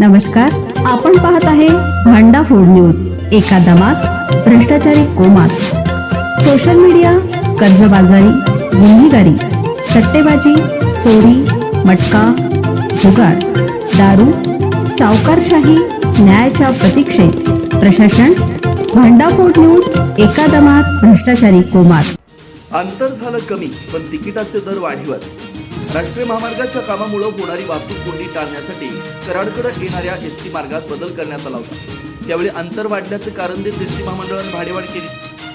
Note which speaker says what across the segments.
Speaker 1: नमस्कार आपण पाहत आहे भांडा फोड न्यूज एका दमात भ्रष्टाचारी कोमात. सोशल मीडिया कर्जबाजारी गुन्हेगारी सट्टेबाजी चोरी मटका जुगार दारू सावकारशाही न्यायाच्या प्रतीक्षेत. प्रशासन भांडाफोड न्यूज एका दमात भ्रष्टाचारी कोमात.
Speaker 2: अंतर झालं कमी पण तिकिटाचे दर वाढीवच. राष्ट्रीय महामार्गाच्या कामामुळे होणारी वाहतूक कोंडी टाळण्यासाठी कराडकडे येणाऱ्या एस टी मार्गात बदल करण्यात आला होता. त्यावेळी अंतर वाढल्याचं कारण देत एस टी महामंडळानं भाडेवाढ केली.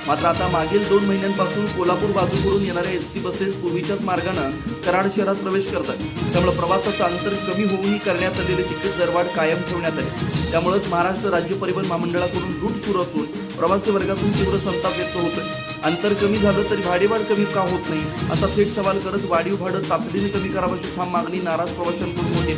Speaker 2: मात्र आता मागील दोन महिन्यांपासून कोल्हापूर बाजूकडून येणाऱ्या एस टी बसेस पूर्वीच्याच मार्गानं कराड शहरात प्रवेश करतात. त्यामुळे प्रवासाचं अंतर कमी होऊनही करण्यात आलेले तिकीट दरवाढ कायम ठेवण्यात आली. त्यामुळेच महाराष्ट्र राज्य परिवहन महामंडळाकडून लूट सुरू असून प्रवासी वर्गातून तीव्र संताप व्यक्त होतोय. अंतर कमी झालं तरी भाडेवाढ कमी का होत नाही? असा थेट सवाल करत वाढीव भाडं तातडीने कमी करावं अशी ठाम मागणी नाराज प्रवाशांकडून होते.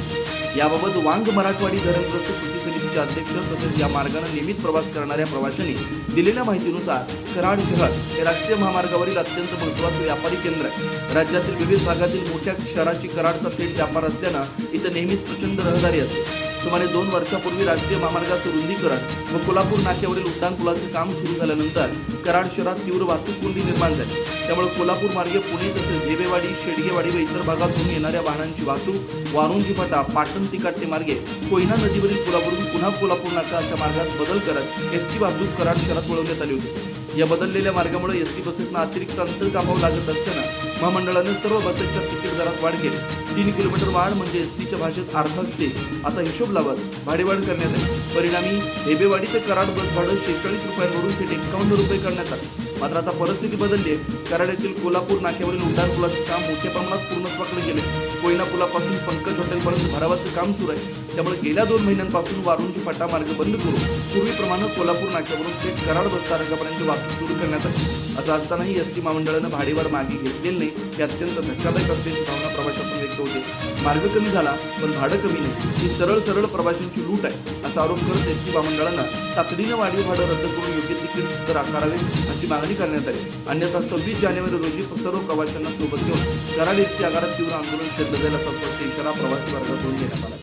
Speaker 2: याबाबत वांग मराठवाडी धरणग्रस्त कृती समितीचे अध्यक्ष तसेच या मार्गाने नियमित प्रवास करणाऱ्या प्रवाशांनी दिलेल्या माहितीनुसार कराड शहर हे राष्ट्रीय महामार्गावरील अत्यंत महत्त्वाचं व्यापारी केंद्र आहे. राज्यातील विविध भागातील मोठ्या शहराची कराडचा थेट व्यापार असल्यानं इथं नेहमीच प्रचंड रहदारी असते. सुमारे दोन वर्षापूर्वी राष्ट्रीय महामार्गाचं रुंदीकरण व कोल्हापूर नाक्यावरील उड्डाणपुलाचे काम सुरू झाल्यानंतर कराड शहरात तीव्र वाहतूक कोंडी निर्माण झाली. त्यामुळे कोल्हापूर मार्गे पुणे तसेच ढेबेवाडी शेडगेवाडी व इतर भागातून येणाऱ्या वाहनांची वाहतूक वारुंजी फाटा पाटण तिकाटचे मार्गे कोयना नदीवरील पुलावरून पुन्हा कोल्हापूर नाका अशा मार्गात बदल करत एसटी वाहतूक कराड शहरात वळवण्यात आली होती. या बदललेल्या मार्गामुळे एस टी बसेसना अतिरिक्त अंतर कामावं लागत असताना महामंडळाने सर्व बसेसच्या तिकीट दरात वाढ केली. तीन किलोमीटर वाढ म्हणजे एस टीच्या भाषेत अर्थ असते असा हिशोब लावत भाडेवाढ करण्यात आली. परिणामी हेबेवाडी ते कराड बस भाडं शेहेचाळीस रुपयांवरून थेट एकावन्न रुपये करण्यात आले. मात्र आता परिस्थिती बदलली आहे. कराड येथील कोल्हापूर नाक्यावरील उड्डाणपुलाचे काम मोठ्या प्रमाणात पूर्णत्वाकडे गेले कोयना पुलापासून पंकज हॉटेलपर्यंत भरावाचं काम सुरू आहे. त्यामुळे गेल्या दोन महिन्यांपासून वारुंजी फाटा मार्ग बंद करून पूर्वीप्रमाणे कोल्हापूर नाक्यावरून थेट कराड बस स्थानकापर्यंत वाहतूक सुरू करण्यात आली. असं असतानाही एस टी महामंडळानं भाडेवाढ मागे घेतलेली नाही. हे अत्यंत धक्कादायक असल्याची भावना प्रवाशांतून व्यक्त होते. मार्ग कमी झाला पण भाडं कमी नाही. ही सरळ सरळ प्रवाशांची लूट आहे असा आरोप करत एस टी महामंडळानं तातडीनं वाढीव भाडं रद्द करून योग्य तिकीट तर आकारावे अशी मागणी करण्यात आली. अन्यथा सव्वीस जानेवारी रोजी सर्व प्रवाशांना सोबत घेऊन कराड एस टी आगारात तीव्र आंदोलन छेडलं जाईल असा स्पष्ट इशारा प्रवासी वर्गातून देण्यात आला.